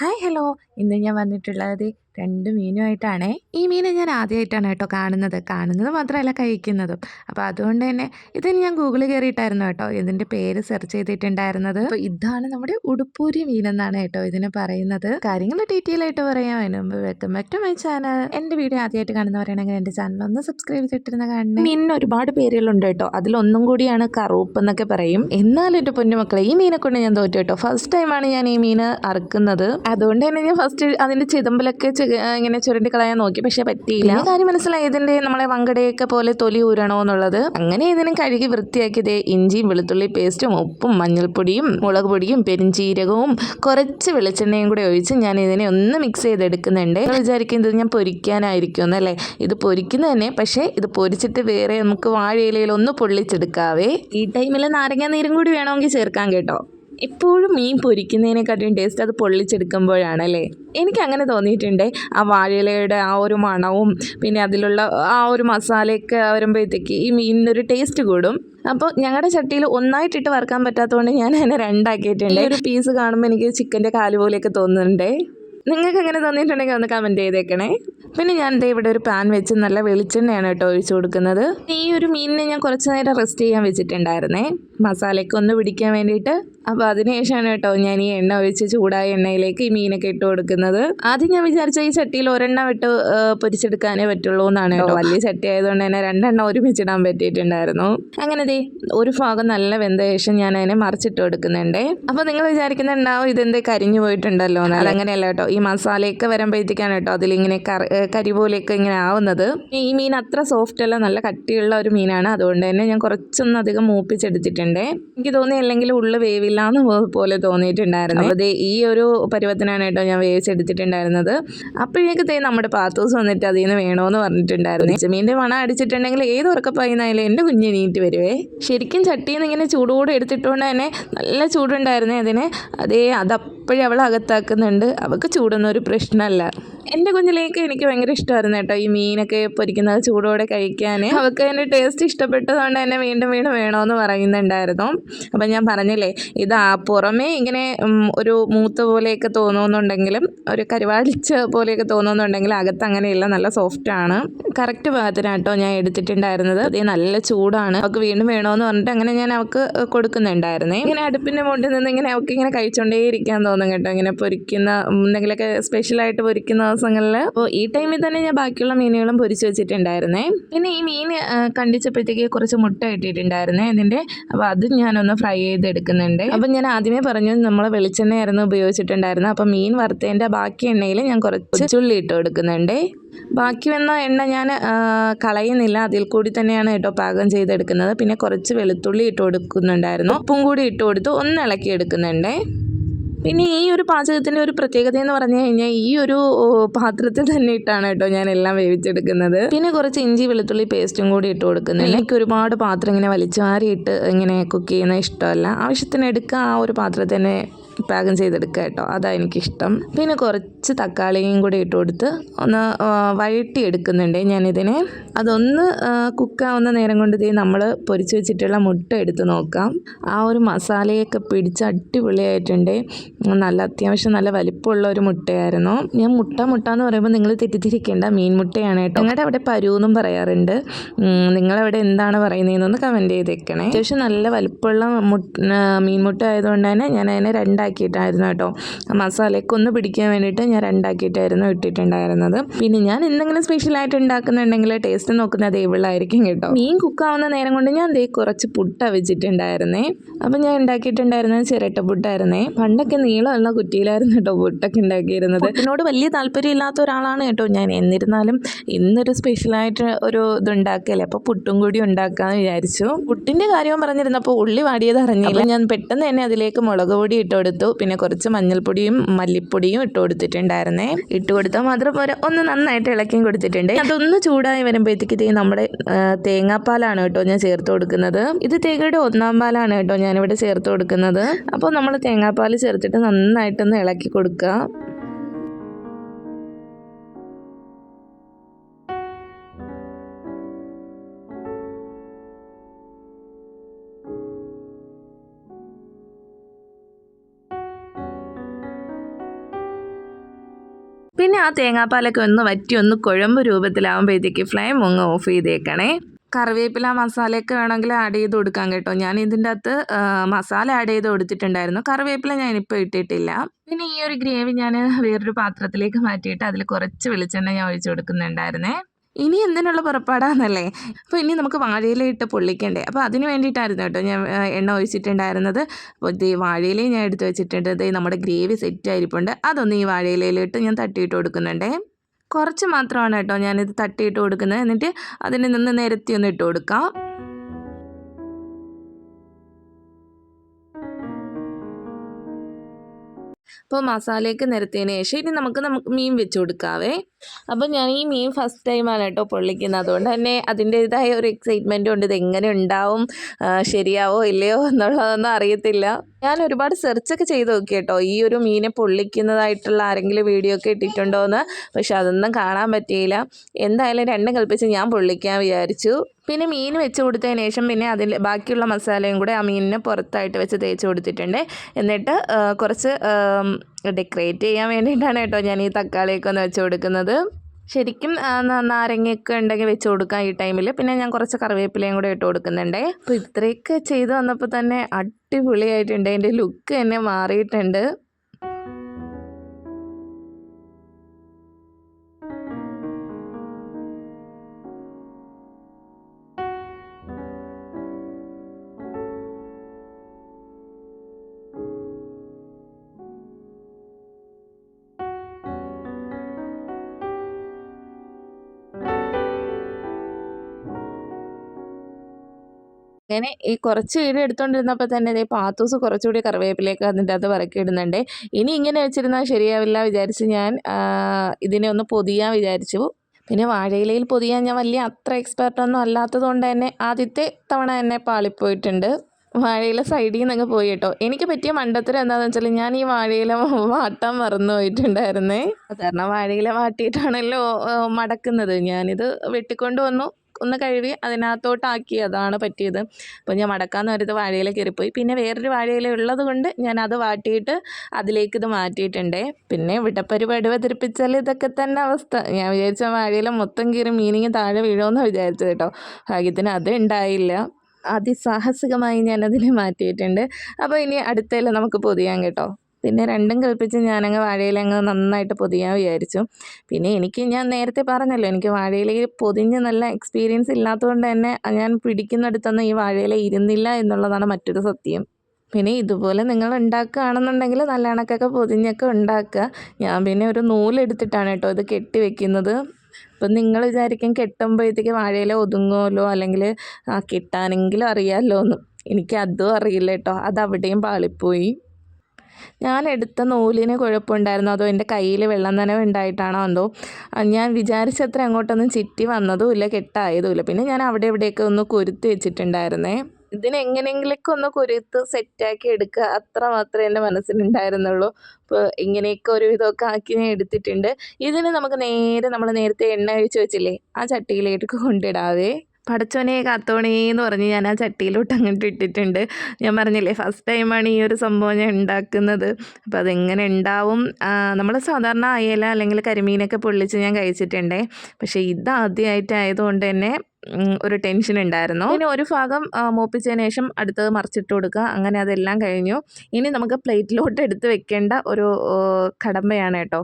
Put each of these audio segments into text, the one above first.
Hi hello ഇന്ന് ഞാൻ വന്നിട്ടുള്ളത് രണ്ട് മീനുമായിട്ടാണേ. ഈ മീനെ ഞാൻ ആദ്യമായിട്ടാണ് കേട്ടോ കാണുന്നത്. കാണുന്നത് മാത്രമല്ല കഴിക്കുന്നതും. അപ്പോൾ അതുകൊണ്ട് തന്നെ ഇതിന് ഞാൻ ഗൂഗിളിൽ കയറിയിട്ടായിരുന്നു കേട്ടോ. ഇതിന്റെ പേര് സെർച്ച് ചെയ്തിട്ടുണ്ടായിരുന്നത്. അപ്പോൾ ഇതാണ് നമ്മുടെ ഉടുപ്പൂരി മീൻ എന്നാണ് കേട്ടോ ഇതിന് പറയുന്നത്. കാര്യങ്ങൾ ഡീറ്റെയിൽ ആയിട്ട് പറയാം. അതിന് മുമ്പ് വെൽക്കം ബാക്ക് മൈ ചാനൽ. എന്റെ വീഡിയോ ആദ്യമായിട്ട് കാണുന്നവരാണെങ്കിൽ എന്റെ ചാനൽ ഒന്ന് സബ്സ്ക്രൈബ് ചെയ്തിട്ടിരുന്ന കാണുന്നത് മീനിന് ഒരുപാട് പേരുകളുണ്ട് കേട്ടോ. അതിലൊന്നും കൂടിയാണ് കറൂപ്പ് എന്നൊക്കെ പറയും. എന്നാലും എന്റെ പൊന്നുമക്കളെ ഈ മീനെ കൊണ്ട് ഞാൻ തോറ്റു കേട്ടോ. ഫസ്റ്റ് ടൈമാണ് ഞാൻ ഈ മീൻ അറുക്കുന്നത്. അതുകൊണ്ട് തന്നെ ഞാൻ ഫസ്റ്റ് അതിന്റെ ചിതമ്പലൊക്കെ ചെ- ഇങ്ങനെ ചുരണ്ടിക്കളയാൻ കളയാൻ നോക്കി. പക്ഷെ പറ്റിയില്ല. കാര്യം മനസ്സിലായി ഇതിന്റെ നമ്മളെ വങ്കടയൊക്കെ പോലെ തൊലി ഊരണോ എന്നുള്ളത് അങ്ങനെ ഇതിനും കഴുകി വൃത്തിയാക്കിയത് ഇഞ്ചിയും വെളുത്തുള്ളി പേസ്റ്റും ഉപ്പും മഞ്ഞൾപ്പൊടിയും മുളക് പൊടിയും പെരിഞ്ചീരകവും കുറച്ച് വെളിച്ചെണ്ണയും കൂടെ ഒഴിച്ച് ഞാൻ ഇതിനെ ഒന്ന് മിക്സ് ചെയ്തെടുക്കുന്നുണ്ട്. വിചാരിക്കുന്നത് ഞാൻ പൊരിക്കാനായിരിക്കും എന്നല്ലേ ഇത് പൊരിക്കുന്നത് തന്നെ പക്ഷേ ഇത് പൊരിച്ചിട്ട് വേറെ നമുക്ക് വാഴയിലയിൽ ഒന്ന് പൊള്ളിച്ചെടുക്കാവേ. ഈ ടൈമിൽ നാരങ്ങ നീരും കൂടി വേണമെങ്കിൽ ചേർക്കാം കേട്ടോ. എപ്പോഴും മീൻ പൊരിക്കുന്നതിനെക്കാട്ടിയും ടേസ്റ്റ് അത് പൊള്ളിച്ചെടുക്കുമ്പോഴാണല്ലേ? എനിക്ക് അങ്ങനെ തോന്നിയിട്ടുണ്ട്. ആ വാഴയിലയുടെ ആ ഒരു മണവും പിന്നെ അതിലുള്ള ആ ഒരു മസാലയൊക്കെ വരുമ്പോഴത്തേക്ക് ഈ മീനിനൊരു ടേസ്റ്റ് കൂടും. അപ്പോൾ ഞങ്ങളുടെ ചട്ടിയിൽ ഒന്നായിട്ടിട്ട് വറുക്കാൻ പറ്റാത്തതുകൊണ്ട് ഞാൻ അതിനെ രണ്ടാക്കിയിട്ടുണ്ട്. ഒരു പീസ് കാണുമ്പോൾ എനിക്ക് ചിക്കന്റെ കാൽ പോലെയൊക്കെ തോന്നുന്നുണ്ട്. നിങ്ങൾക്ക് എങ്ങനെ തോന്നിയിട്ടുണ്ടെങ്കിൽ ഒന്ന് കമന്റ് ചെയ്തേക്കണേ. പിന്നെ ഞാൻ ദേ ഇവിടെ ഒരു പാൻ വെച്ച് നല്ല വെളിച്ചെണ്ണയാണ് കേട്ടോ ഒഴിച്ചു കൊടുക്കുന്നത്. ഈ ഒരു മീനിനെ ഞാൻ കുറച്ച് നേരം റെസ്റ്റ് ചെയ്യാൻ വെച്ചിട്ടുണ്ടായിരുന്നേ. മസാലയ്ക്ക് ഒന്ന് പിടിക്കാൻ വേണ്ടിയിട്ട് അപ്പോൾ അതിനുശേഷമാണ് കേട്ടോ ഞാൻ ഈ എണ്ണ ഒഴിച്ച് ചൂടായ എണ്ണയിലേക്ക് ഈ മീനൊക്കെ ഇട്ട് കൊടുക്കുന്നത്. ആദ്യം ഞാൻ വിചാരിച്ച ഈ ചട്ടിയിൽ ഒരെണ്ണം ഇട്ട് പൊരിച്ചെടുക്കാനേ പറ്റുള്ളൂ എന്നാണ് കേട്ടോ. വലിയ ചട്ടി ആയതുകൊണ്ട് തന്നെ രണ്ടെണ്ണം ഒരുമിച്ചിടാൻ പറ്റിയിട്ടുണ്ടായിരുന്നു. അങ്ങനെ ദേ ഒരു ഭാഗം നല്ല വെന്ത ശേഷം ഞാൻ അതിനെ മറിച്ചിട്ട് കൊടുക്കുന്നുണ്ട്. അപ്പോൾ നിങ്ങൾ വിചാരിക്കുന്നുണ്ടാവും ഇതെന്തേ കരിഞ്ഞു പോയിട്ടുണ്ടല്ലോ എന്നാൽ അങ്ങനെയല്ല കേട്ടോ. ഈ മസാലയൊക്കെ വരുമ്പോഴത്തേക്കാണ് കേട്ടോ അതിലിങ്ങനെ കറി പോലെയൊക്കെ ഇങ്ങനെ ആവുന്നത്. ഈ മീൻ അത്ര സോഫ്റ്റ് അല്ല നല്ല കട്ടിയുള്ള ഒരു മീനാണ്. അതുകൊണ്ട് തന്നെ ഞാൻ കുറച്ചൊന്നും അധികം മൂപ്പിച്ചെടുത്തിട്ടുണ്ട്. എനിക്ക് തോന്നിയല്ലെങ്കിൽ ഉള്ളു വേവില്ലാന്ന് പോ- പോലെ തോന്നിയിട്ടുണ്ടായിരുന്നു. അപ്പോൾ ഈ ഒരു പരുവത്തിനാണ് കേട്ടോ ഞാൻ വേവിച്ചെടുത്തിട്ടുണ്ടായിരുന്നത് അപ്പോഴേക്ക് തേ നമ്മുടെ പാത്തൂസ് വന്നിട്ട് അതിൽ നിന്ന് വേണോന്ന് പറഞ്ഞിട്ടുണ്ടായിരുന്നു. ചെമ്മീന്റെ മണം അടിച്ചിട്ടുണ്ടെങ്കിൽ ഏത് ഉറക്കപ്പായിരുന്നാലും എന്റെ കുഞ്ഞ് നീറ്റ് വരുവേ. ശരിക്കും ചട്ടിയിൽ നിന്ന് ഇങ്ങനെ ചൂടോടെ എടുത്തിട്ടുകൊണ്ട് തന്നെ നല്ല ചൂടുണ്ടായിരുന്നേ അതിന്. അതേ അതപ്പോഴും അവൾ അകത്താക്കുന്നുണ്ട്. അവൾക്ക് ചൂടൊന്നും ഒരു പ്രശ്നമല്ല. എന്റെ കുഞ്ഞിലേക്ക് എനിക്ക് ഭയങ്കര ഇഷ്ടമായിരുന്നു കേട്ടോ ഈ മീനൊക്കെ പൊരിക്കുന്നത് ചൂടോടെ കഴിക്കാൻ. അവൾക്ക് അതിന്റെ ടേസ്റ്റ് ഇഷ്ടപ്പെട്ടതുകൊണ്ട് തന്നെ വീണ്ടും വീണ്ടും വേണമെന്ന് പറയുന്നുണ്ടായിരുന്നു. അപ്പം ഞാൻ പറഞ്ഞില്ലേ ഇത് പുറമേ ഇങ്ങനെ ഒരു മൂത്ത പോലെയൊക്കെ തോന്നുന്നുണ്ടെങ്കിലും ഒരു കരുവാളിച്ച പോലെയൊക്കെ തോന്നുന്നുണ്ടെങ്കിലും അകത്ത് അങ്ങനെയല്ല നല്ല സോഫ്റ്റ് ആണ്. കറക്റ്റ് ഭാഗത്തിനാട്ടോ ഞാൻ എടുത്തിട്ടുണ്ടായിരുന്നത്. അതേ നല്ല ചൂടാണ്. അവൾക്ക് വീണ്ടും വേണമെന്ന് പറഞ്ഞിട്ട് അങ്ങനെ ഞാൻ അവൾക്ക് കൊടുക്കുന്നുണ്ടായിരുന്നേ. ഇങ്ങനെ അടുപ്പിന്റെ മുകളിൽ നിന്ന് ഇങ്ങനെ അവൾക്ക് ഇങ്ങനെ കഴിച്ചുകൊണ്ടേ ഇരിക്കാൻ തോന്നും കേട്ടോ. ഇങ്ങനെ പൊരിക്കുന്ന എന്തെങ്കിലുമൊക്കെ സ്പെഷ്യലായിട്ട് പൊരിക്കുന്ന ദിവസങ്ങളിൽ അപ്പോൾ ഈ ടൈമിൽ തന്നെ ഞാൻ ബാക്കിയുള്ള മീനുകളും പൊരിച്ച് വെച്ചിട്ടുണ്ടായിരുന്നേ. പിന്നെ ഈ മീൻ കണ്ടിച്ചപ്പോഴത്തേക്ക് കുറച്ച് മുട്ട ഇട്ടിട്ടുണ്ടായിരുന്നേ അതിന്റെ അപ്പോൾ അത് ഞാനൊന്ന് ഫ്രൈ ചെയ്തെടുക്കുന്നുണ്ട്. അപ്പം ഞാൻ ആദ്യമേ പറഞ്ഞു നമ്മൾ വെളിച്ചെണ്ണയായിരുന്നു ഉപയോഗിച്ചിട്ടുണ്ടായിരുന്നു അപ്പം മീൻ വറുത്തതിന്റെ ബാക്കി എണ്ണയിൽ ഞാൻ കുറച്ച് ചുള്ളി ഇട്ട് കൊടുക്കുന്നുണ്ട്. ബാക്കി വന്ന എണ്ണ ഞാൻ കളയുന്നില്ല. അതിൽ കൂടി തന്നെയാണ് കേട്ടോ പാകം ചെയ്തെടുക്കുന്നത്. പിന്നെ കുറച്ച് വെളുത്തുള്ളി ഇട്ട് കൊടുക്കുന്നുണ്ടായിരുന്നു. ഉപ്പും കൂടി ഇട്ട് കൊടുത്ത്. ഒന്ന് ഇളക്കി എടുക്കുന്നുണ്ടേ പിന്നെ ഈ ഒരു പാചകത്തിന്റെ ഒരു പ്രത്യേകത എന്ന് പറഞ്ഞു കഴിഞ്ഞാൽ ഈ ഒരു പാത്രത്തിൽ തന്നെ ഇട്ടാണ് കേട്ടോ ഞാൻ എല്ലാം വേവിച്ചെടുക്കുന്നത്. പിന്നെ കുറച്ച് ഇഞ്ചി വെളുത്തുള്ളി പേസ്റ്റും കൂടി ഇട്ട് കൊടുക്കുന്നില്ല എനിക്ക് ഒരുപാട് പാത്രം ഇങ്ങനെ വലിച്ചുവാരിയിട്ട് ഇങ്ങനെ കുക്ക് ചെയ്യുന്ന ഇഷ്ടമല്ല. ആവശ്യത്തിന് എടുക്കുക ആ ഒരു പാത്രത്തിൽ തന്നെ പാകം ചെയ്തെടുക്കുക കേട്ടോ. അതാണ് എനിക്കിഷ്ടം. പിന്നെ കുറച്ച് തക്കാളിയും കൂടി ഇട്ട് കൊടുത്ത് ഒന്ന് വഴട്ടി എടുക്കുന്നുണ്ട് ഞാനിതിനെ. അതൊന്ന് കുക്കാവുന്ന നേരം കൊണ്ട് ഇതേ നമ്മൾ പൊരിച്ച് വെച്ചിട്ടുള്ള മുട്ട എടുത്ത് നോക്കാം. ആ ഒരു മസാലയൊക്കെ പിടിച്ച് അടിപൊളിയായിട്ടുണ്ട്. നല്ല അത്യാവശ്യം നല്ല വലിപ്പമുള്ള ഒരു മുട്ടയായിരുന്നു. ഞാൻ മുട്ട മുട്ട എന്ന് പറയുമ്പോൾ നിങ്ങൾ തെറ്റിദ്ധരിക്കേണ്ട മീൻ മുട്ടയാണ് കേട്ടോ. ഞങ്ങളുടെ അവിടെ പരുവെന്നും പറയാറുണ്ട്. നിങ്ങളവിടെ എന്താണ് പറയുന്നതെന്നൊന്ന് കമന്റ് ചെയ്തേക്കണേ. അത്യാവശ്യം നല്ല വലിപ്പമുള്ള മുട്ട മീൻ മുട്ട ആയതുകൊണ്ട് തന്നെ ഞാൻ അതിനെ രണ്ടാക്കിയിട്ടായിരുന്നു കേട്ടോ. മസാലയൊക്കെ ഒന്ന് പിടിക്കാൻ വേണ്ടിയിട്ട് ഞാൻ രണ്ടാക്കിയിട്ടായിരുന്നു ഇട്ടിട്ടുണ്ടായിരുന്നത്. പിന്നെ ഞാൻ എന്തെങ്കിലും സ്പെഷ്യലായിട്ട് ഉണ്ടാക്കുന്നുണ്ടെങ്കിൽ ടേസ്റ്റ് നോക്കുന്നത് ഇവളായിരിക്കും കേട്ടോ. മീൻ കുക്കാവുന്ന നേരം കൊണ്ട് ഞാൻ ദേ കുറച്ച് പുട്ട വെച്ചിട്ടുണ്ടായിരുന്നേ അപ്പം ഞാൻ ഉണ്ടാക്കിയിട്ടുണ്ടായിരുന്നത് ചിരട്ട പുട്ടായിരുന്നേ. പണ്ടൊക്കെ നീളമുള്ള കുറ്റിയിലായിരുന്നു കേട്ടോ പുട്ടൊക്കെ ഉണ്ടാക്കിയിരുന്നത്. എന്നോട് വലിയ താല്പര്യമില്ലാത്ത ഒരാളാണ് കേട്ടോ ഞാൻ. എന്നിരുന്നാലും ഇന്നൊരു സ്പെഷ്യലായിട്ട് ഒരു ഇത് ഉണ്ടാക്കല്ലേ അപ്പോൾ പുട്ടും കൂടി ഉണ്ടാക്കാമെന്ന് വിചാരിച്ചു. പുട്ടിന്റെ കാര്യവും പറഞ്ഞിരുന്നപ്പോൾ ഉള്ളി വാടിയത് അറിഞ്ഞില്ല. ഞാൻ പെട്ടെന്ന് തന്നെ അതിലേക്ക് മുളക് പൊടി ഇട്ട് കൊടുത്തു. പിന്നെ കുറച്ച് മഞ്ഞൾപ്പൊടിയും മല്ലിപ്പൊടിയും ഇട്ട് കൊടുത്തിട്ടുണ്ടായിരുന്നേ. ഇട്ട് കൊടുത്താൽ മാത്രം പോരാ. ഒന്ന് നന്നായിട്ട് ഇളക്കിയും കൊടുത്തിട്ടുണ്ട്. അതൊന്ന് ചൂടായി വരുമ്പോഴത്തേക്ക് നമ്മുടെ തേങ്ങാപ്പാലാണ് കേട്ടോ ഞാൻ ചേർത്ത് കൊടുക്കുന്നത്. ഇത് തേങ്ങയുടെ ഒന്നാം പാലാണ് കേട്ടോ ഞാനിവിടെ ചേർത്ത് കൊടുക്കുന്നത്. അപ്പോൾ നമ്മൾ തേങ്ങാപ്പാൽ ചേർത്തിട്ട് നന്നായിട്ടൊന്ന് ഇളക്കി കൊടുക്കുക. പിന്നെ ആ തേങ്ങാപ്പാലൊക്കെ ഒന്ന് വറ്റി ഒന്ന് കുഴമ്പ് രൂപത്തിലാവുമ്പോഴത്തേക്ക് ഫ്ലെയിം ഒന്ന് ഓഫ് ചെയ്തേക്കണേ. കറിവേപ്പില മസാലയൊക്കെ വേണമെങ്കിൽ ആഡ് ചെയ്ത് കൊടുക്കാം കേട്ടോ. ഞാൻ ഇതിന്റെ അകത്ത് മസാല ആഡ് ചെയ്ത് കൊടുത്തിട്ടുണ്ടായിരുന്നു. കറിവേപ്പില ഞാനിപ്പോൾ ഇട്ടിട്ടില്ല. പിന്നെ ഈ ഒരു ഗ്രേവി ഞാൻ വേറൊരു പാത്രത്തിലേക്ക് മാറ്റിയിട്ട് അതിൽ കുറച്ച് വെളിച്ചെണ്ണ ഞാൻ ഒഴിച്ചു കൊടുക്കുന്നുണ്ടായിരുന്നേ. ഇനി എന്തിനുള്ള പുറപ്പാടാന്നല്ലേ? അപ്പോൾ ഇനി നമുക്ക് വാഴയിലയിട്ട് പൊള്ളിക്കണ്ടേ. അപ്പോൾ അതിന് വേണ്ടിയിട്ടായിരുന്നു കേട്ടോ ഞാൻ എണ്ണ ഒഴിച്ചിട്ടുണ്ടായിരുന്നത്. അപ്പോൾ ഇത് വാഴയിലയും ഞാൻ എടുത്ത് വെച്ചിട്ടുണ്ട്. ഇത് നമ്മുടെ ഗ്രേവി സെറ്റ് അതൊന്ന് ഈ വാഴയിലയിലിട്ട് ഞാൻ തട്ടിയിട്ട് കൊടുക്കുന്നുണ്ടേ. കുറച്ച് മാത്രമാണ് കേട്ടോ ഞാനിത് തട്ടിയിട്ട് കൊടുക്കുന്നത്. എന്നിട്ട് അതിന് നിന്ന് നിരത്തി ഒന്ന് ഇട്ട് കൊടുക്കാം. അപ്പോൾ മസാലയൊക്കെ നിരത്തിയതിന് ശേഷം ഇനി നമുക്ക് നമുക്ക് മീൻ വെച്ച് കൊടുക്കാവേ. അപ്പോൾ ഞാൻ ഈ മീൻ ഫസ്റ്റ് ടൈമാണ് കേട്ടോ പൊള്ളിക്കുന്നത്. അതുകൊണ്ട് തന്നെ അതിന്റേതായ ഒരു എക്സൈറ്റ്മെന്റും ഉണ്ട്. ഇത് എങ്ങനെ ഉണ്ടാവും ശരിയാവോ ഇല്ലയോ എന്നുള്ളതൊന്നും അറിയത്തില്ല. ഞാൻ ഒരുപാട് സെർച്ചൊക്കെ ചെയ്ത് നോക്കി കേട്ടോ ഈ ഒരു മീനെ പൊള്ളിക്കുന്നതായിട്ടുള്ള ആരെങ്കിലും വീഡിയോ ഒക്കെ ഇട്ടിട്ടുണ്ടോ എന്ന് പക്ഷെ അതൊന്നും കാണാൻ പറ്റിയില്ല. എന്തായാലും രണ്ടും കൽപ്പിച്ച് ഞാൻ പൊള്ളിക്കാൻ വിചാരിച്ചു. പിന്നെ മീൻ വെച്ച് കൊടുത്തതിന് ശേഷം പിന്നെ അതിൽ ബാക്കിയുള്ള മസാലയും കൂടെ ആ മീനിനെ പുറത്തായിട്ട് വെച്ച് തേച്ച് കൊടുത്തിട്ടുണ്ട്. എന്നിട്ട് കുറച്ച് ഡെക്കറേറ്റ് ചെയ്യാൻ വേണ്ടിയിട്ടാണ് കേട്ടോ ഞാൻ ഈ തക്കാളിയൊക്കെ ഒന്ന് വെച്ച് കൊടുക്കുന്നത്. ശരിക്കും നാരങ്ങയൊക്കെ ഉണ്ടെങ്കിൽ വെച്ച് കൊടുക്കാം ഈ ടൈമിൽ പിന്നെ ഞാൻ കുറച്ച് കറിവേപ്പിലയും കൂടെ ഇട്ട് കൊടുക്കുന്നുണ്ട്. അപ്പോൾ ഇത്രയൊക്കെ ചെയ്ത് വന്നപ്പോൾ തന്നെ അടിപൊളിയായിട്ടുണ്ട്. എന്റെ ലുക്ക് തന്നെ മാറിയിട്ടുണ്ട്. അങ്ങനെ ഈ കുറച്ച് വീഡിയോ എടുത്തുകൊണ്ടിരുന്നപ്പോൾ തന്നെ ഇതേ പാത്തൂസ് കുറച്ചുകൂടി കറിവേപ്പിലേക്ക് അതിന്റെ അത് വറക്കിയിടുന്നുണ്ട് ഇനി ഇങ്ങനെ വെച്ചിരുന്നാൽ ശരിയാവില്ല വിചാരിച്ച് ഞാൻ ഇതിനെ ഒന്ന് പൊതിയാൻ വിചാരിച്ചു. പിന്നെ വാഴയിലയിൽ പൊതിയാൻ ഞാൻ വലിയ അത്ര എക്സ്പെർട്ടൊന്നും അല്ലാത്തത് കൊണ്ട് തന്നെ ആദ്യത്തെ തവണ തന്നെ പാളിപ്പോയിട്ടുണ്ട്. വാഴയില സൈഡിൽ നിന്നങ്ങ് പോയി കേട്ടോ. എനിക്ക് പറ്റിയ മണ്ടത്തരം എന്താണെന്ന് വെച്ചാൽ ഞാൻ ഈ വാഴയില വാട്ടാൻ മറന്നു പോയിട്ടുണ്ടായിരുന്നേ. കാരണം വാഴയില വാട്ടിയിട്ടാണല്ലോ മടക്കുന്നത്. ഞാനിത് വെട്ടിക്കൊണ്ട് വന്നു. ഒന്ന് കഴുകി അതിനകത്തോട്ടാക്കി അതാണ് പറ്റിയത്. അപ്പോൾ ഞാൻ മടക്കാന്ന് പറഞ്ഞത് വാഴയില കയറിപ്പോയി. പിന്നെ വേറൊരു വാഴയില ഉള്ളത് കൊണ്ട് ഞാൻ അത് വാട്ടിയിട്ട് അതിലേക്ക് ഇത് മാറ്റിയിട്ടുണ്ടേ. പിന്നെ ഇവിടെ പരിപാടി അവതരിപ്പിച്ചാൽ ഇതൊക്കെ തന്നെ അവസ്ഥ. ഞാൻ വിചാരിച്ച വാഴയില മൊത്തം കീറി മീനിങ് താഴെ വീഴുമെന്ന് വിചാരിച്ചത് കേട്ടോ. ഭാഗ്യത്തിന് അത് ഉണ്ടായില്ല. അതിസാഹസികമായി ഞാനതിനെ മാറ്റിയിട്ടുണ്ട്. അപ്പോൾ ഇനി അടുത്തതിൽ നമുക്ക് പൊതിയാം കേട്ടോ. പിന്നെ രണ്ടും കൽപ്പിച്ച് ഞാനങ്ങ് വാഴയില അങ്ങ് നന്നായിട്ട് പൊതിയാൻ വിചാരിച്ചു. പിന്നെ എനിക്ക് ഞാൻ നേരത്തെ പറഞ്ഞല്ലോ എനിക്ക് വാഴയിലയിൽ പൊതിഞ്ഞ് നല്ല എക്സ്പീരിയൻസ് ഇല്ലാത്തതുകൊണ്ട് തന്നെ ഞാൻ പിടിക്കുന്നിടത്തൊന്നും ഈ വാഴയില ഇരുന്നില്ല എന്നുള്ളതാണ് മറ്റൊരു സത്യം. പിന്നെ ഇതുപോലെ നിങ്ങൾ ഉണ്ടാക്കുകയാണെന്നുണ്ടെങ്കിൽ നല്ല കണക്കൊക്കെ പൊതിഞ്ഞൊക്കെ ഉണ്ടാക്കുക. ഞാൻ പിന്നെ ഒരു നൂലെടുത്തിട്ടാണ് കേട്ടോ ഇത് കെട്ടി വെക്കുന്നത്. ഇപ്പം നിങ്ങൾ വിചാരിക്കും കെട്ടുമ്പോഴത്തേക്ക് വാഴയില ഒതുങ്ങുമല്ലോ അല്ലെങ്കിൽ ആ കിട്ടാനെങ്കിലും അറിയാമല്ലോ എന്ന് എനിക്ക് അതും അറിയില്ല കേട്ടോ. അത് അവിടെയും പാളിപ്പോയി. ഞാൻ എടുത്ത നൂലിന് കുഴപ്പമുണ്ടായിരുന്നു. അതോ എന്റെ കയ്യിൽ വെള്ളം നനവ് ഉണ്ടായിട്ടാണോ എന്തോ? ഞാൻ വിചാരിച്ചത്ര അങ്ങോട്ടൊന്നും ചിറ്റി വന്നതുമില്ല കെട്ടായതുമില്ല പിന്നെ ഞാൻ അവിടെ ഇവിടെയൊക്കെ ഒന്ന് കുരുത്തി വെച്ചിട്ടുണ്ടായിരുന്നേ. ഇതിനെങ്ങനെയെങ്കിലൊക്കെ ഒന്ന് കുരുത്ത് സെറ്റാക്കി എടുക്കുക. അത്ര മാത്രമേ എന്റെ മനസ്സിലുണ്ടായിരുന്നുള്ളൂ. അപ്പോൾ ഇങ്ങനെയൊക്കെ ഒരു വിധമൊക്കെ ആക്കി ഞാൻ എടുത്തിട്ടുണ്ട്. ഇതിന് നമുക്ക് നേരെ നമ്മൾ നേരത്തെ എണ്ണ ഒഴിച്ച് വെച്ചില്ലേ ആ ചട്ടിയിലേക്ക് കൊണ്ടിടാവേ. പടച്ചോനെ കാത്തോണേ എന്ന് പറഞ്ഞ് ഞാൻ ആ ചട്ടിയിലോട്ട് അങ്ങോട്ട് ഇട്ടിട്ടുണ്ട്. ഞാൻ പറഞ്ഞില്ലേ ഫസ്റ്റ് ടൈമാണ് ഈ ഒരു സംഭവം ഞാൻ ഉണ്ടാക്കുന്നത്. അപ്പോൾ അതെങ്ങനെ ഉണ്ടാവും? നമ്മൾ സാധാരണ അയല അല്ലെങ്കിൽ കരിമീനൊക്കെ പൊള്ളിച്ച് ഞാൻ കഴിച്ചിട്ടുണ്ടേ. പക്ഷേ ഇത് ആദ്യമായിട്ടായതുകൊണ്ട് തന്നെ ഒരു ടെൻഷൻ ഉണ്ടായിരുന്നു. ഇനി ഒരു ഭാഗം മോപ്പിച്ചതിന് ശേഷം അടുത്തത് മറിച്ചിട്ട് കൊടുക്കുക. അങ്ങനെ അതെല്ലാം കഴിഞ്ഞു. ഇനി നമുക്ക് പ്ലേറ്റിലോട്ട് എടുത്ത് വെക്കേണ്ട ഒരു കടമ്പയാണ് കേട്ടോ.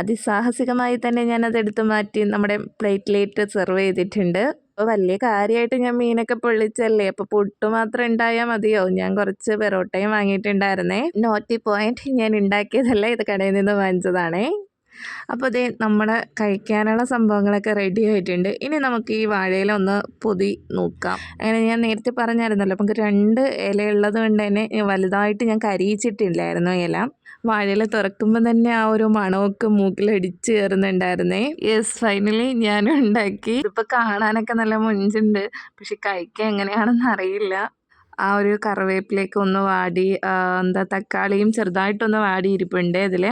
അതിസാഹസികമായി തന്നെ ഞാൻ എടുത്തു മാറ്റി നമ്മുടെ പ്ലേറ്റിലേറ്റ് സെർവ് ചെയ്തിട്ടുണ്ട്. അപ്പോൾ വലിയ കാര്യമായിട്ട് ഞാൻ മീനൊക്കെ പൊള്ളിച്ചല്ലേ അപ്പോൾ പുട്ട് മാത്രം ഉണ്ടായാൽ മതിയോ? ഞാൻ കുറച്ച് പെറോട്ടയും വാങ്ങിയിട്ടുണ്ടായിരുന്നേ. നോറ്റി പോയിന്റ് ഞാൻ ഉണ്ടാക്കിയതല്ല ഇത് കടയിൽ നിന്ന് വാങ്ങിച്ചതാണേ. അപ്പോൾ ഇതേ നമ്മുടെ കഴിക്കാനുള്ള സംഭവങ്ങളൊക്കെ റെഡി ആയിട്ടുണ്ട്. ഇനി നമുക്ക് ഈ വാഴയില ഒന്ന് പൊതി നോക്കാം. അങ്ങനെ ഞാൻ നേരത്തെ പറഞ്ഞായിരുന്നല്ലോ നമുക്ക് രണ്ട് ഇല ഉള്ളത് കൊണ്ട് തന്നെ വലുതായിട്ട് ഞാൻ കരിയിച്ചിട്ടില്ലായിരുന്നു ഇല. വാഴയില തുറക്കുമ്പോൾ തന്നെ ആ ഒരു മണമൊക്കെ മൂക്കിലടിച്ച് കയറുന്നുണ്ടായിരുന്നേ. യെസ് ഫൈനലി ഞാനും ഉണ്ടാക്കി. ഇപ്പോൾ കാണാനൊക്കെ നല്ല മുഞ്ചുണ്ട്. പക്ഷെ കഴിക്കാൻ എങ്ങനെയാണെന്ന് അറിയില്ല. ആ ഒരു കറിവേപ്പിലേക്ക് ഒന്ന് വാടി എന്താ തക്കാളിയും ചെറുതായിട്ടൊന്ന് വാടി ഇരിപ്പുണ്ട് ഇതിൽ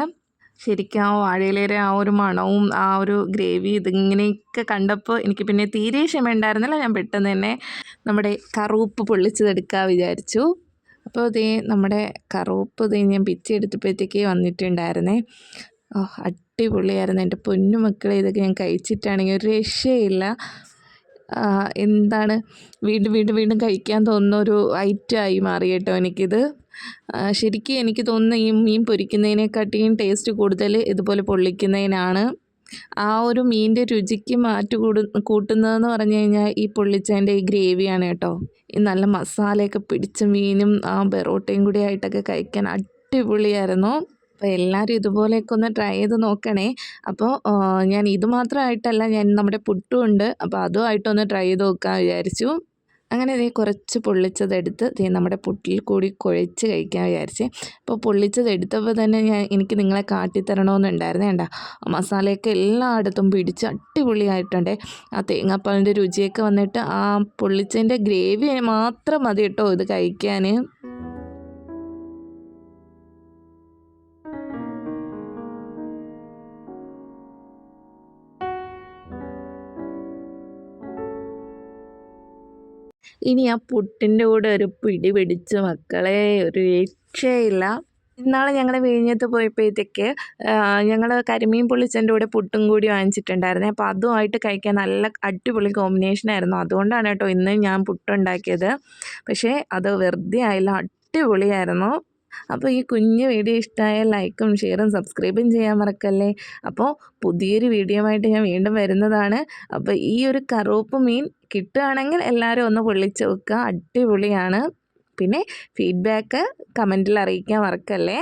ശരിക്കും ആ വാഴയിലേറെ ആ ഒരു മണവും ആ ഒരു ഗ്രേവി ഇതിങ്ങനെയൊക്കെ കണ്ടപ്പോൾ എനിക്ക് പിന്നെ തീരെ ക്ഷമ ഉണ്ടായിരുന്നില്ല ഞാൻ പെട്ടെന്ന് തന്നെ നമ്മുടെ കറുപ്പ് പൊള്ളിച്ചതെടുക്കാൻ വിചാരിച്ചു. അപ്പോൾ ഇതേ നമ്മുടെ കറുപ്പ് ഇത് ഞാൻ പിച്ചെടുത്തപ്പോഴത്തേക്ക് വന്നിട്ടുണ്ടായിരുന്നേ. ഓ അടിപൊളിയായിരുന്നു. എന്റെ പൊന്നു മക്കളെ ഇതൊക്കെ ഞാൻ കഴിച്ചിട്ടാണെങ്കിൽ ഒരു രക്ഷയില്ല. എന്താണ്? വീണ്ടും വീണ്ടും വീണ്ടും കഴിക്കാൻ തോന്നുന്ന ഒരു ഐറ്റമായി മാറി കേട്ടോ എനിക്കിത്. ശരിക്കും എനിക്ക് തോന്നുന്ന ഈ മീൻ പൊരിക്കുന്നതിനെക്കാട്ടിയും ടേസ്റ്റ് കൂടുതൽ ഇതുപോലെ പൊള്ളിക്കുന്നതിനാണ്. ആ ഒരു മീനിന്റെ രുചിക്ക് മാറ്റ് കൂടു കൂട്ടുന്നതെന്ന് പറഞ്ഞു കഴിഞ്ഞാൽ ഈ പൊള്ളിച്ചതിന്റെ ഈ ഗ്രേവിയാണ് കേട്ടോ. ഈ നല്ല മസാലയൊക്കെ പിടിച്ച മീനും ആ ബെറോട്ടയും കൂടി ആയിട്ടൊക്കെ കഴിക്കാൻ അടിപൊളിയായിരുന്നു. അപ്പോൾ എല്ലാവരും ഇതുപോലെയൊക്കെ ഒന്ന് ട്രൈ ചെയ്ത് നോക്കണേ. അപ്പോൾ ഞാൻ ഇത് മാത്രമായിട്ടല്ല ഞാൻ നമ്മുടെ പുട്ടും ഉണ്ട്. അപ്പോൾ അതുമായിട്ടൊന്ന് ട്രൈ ചെയ്ത് നോക്കാൻ വിചാരിച്ചു. അങ്ങനെ ഇതേ കുറച്ച് പൊള്ളിച്ചതെടുത്ത് ഇതേ നമ്മുടെ പുട്ടിൽ കൂടി കുഴച്ച് കഴിക്കാൻ വിചാരിച്ചേ. അപ്പോൾ പൊള്ളിച്ചത് എടുത്തപ്പോൾ തന്നെ ഞാൻ എനിക്ക് നിങ്ങളെ കാട്ടിത്തരണമെന്നുണ്ടായിരുന്നേ വേണ്ട മസാലയൊക്കെ എല്ലായിടത്തും പിടിച്ച് അടിപൊളിയായിട്ടുണ്ട്. ആ തേങ്ങാപ്പാലിന്റെ രുചിയൊക്കെ വന്നിട്ട് ആ പൊള്ളിച്ചതിന്റെ ഗ്രേവി മാത്രം മതി കേട്ടോ ഇത് കഴിക്കാൻ. ഇനി ആ പുട്ടിന്റെ കൂടെ ഒരു പിടി പിടിച്ച് മക്കളെ ഒരു രക്ഷയില്ല. ഇന്നാളെ ഞങ്ങൾ വിഴിഞ്ഞത്ത് പോയപ്പോഴത്തേക്ക് ഞങ്ങൾ കരിമീൻ പൊള്ളിച്ചതിന്റെ കൂടെ പുട്ടും കൂടി വാങ്ങിച്ചിട്ടുണ്ടായിരുന്നേ. അപ്പോൾ അതുമായിട്ട് കഴിക്കാൻ നല്ല അടിപൊളി കോമ്പിനേഷനായിരുന്നു അതുകൊണ്ടാണ് കേട്ടോ ഇന്ന് ഞാൻ പുട്ടുണ്ടാക്കിയത്. പക്ഷേ അത് വെറുതെ ആയില്ല. അടിപൊളിയായിരുന്നു. അപ്പോൾ ഈ കുഞ്ഞ് വീഡിയോ ഇഷ്ടമായാൽ ലൈക്കും ഷെയറും സബ്സ്ക്രൈബും ചെയ്യാൻ മറക്കല്ലേ? അപ്പോൾ പുതിയൊരു വീഡിയോ ആയിട്ട് ഞാൻ വീണ്ടും വരുന്നതാണ്. അപ്പോൾ ഈ ഒരു കറുപ്പ് മീൻ കിട്ടുകയാണെങ്കിൽ എല്ലാവരും ഒന്ന് പൊള്ളിച്ച് വെക്കുക. അടിപൊളിയാണ്. പിന്നെ ഫീഡ്ബാക്ക് കമന്റിൽ അറിയിക്കാൻ മറക്കല്ലേ?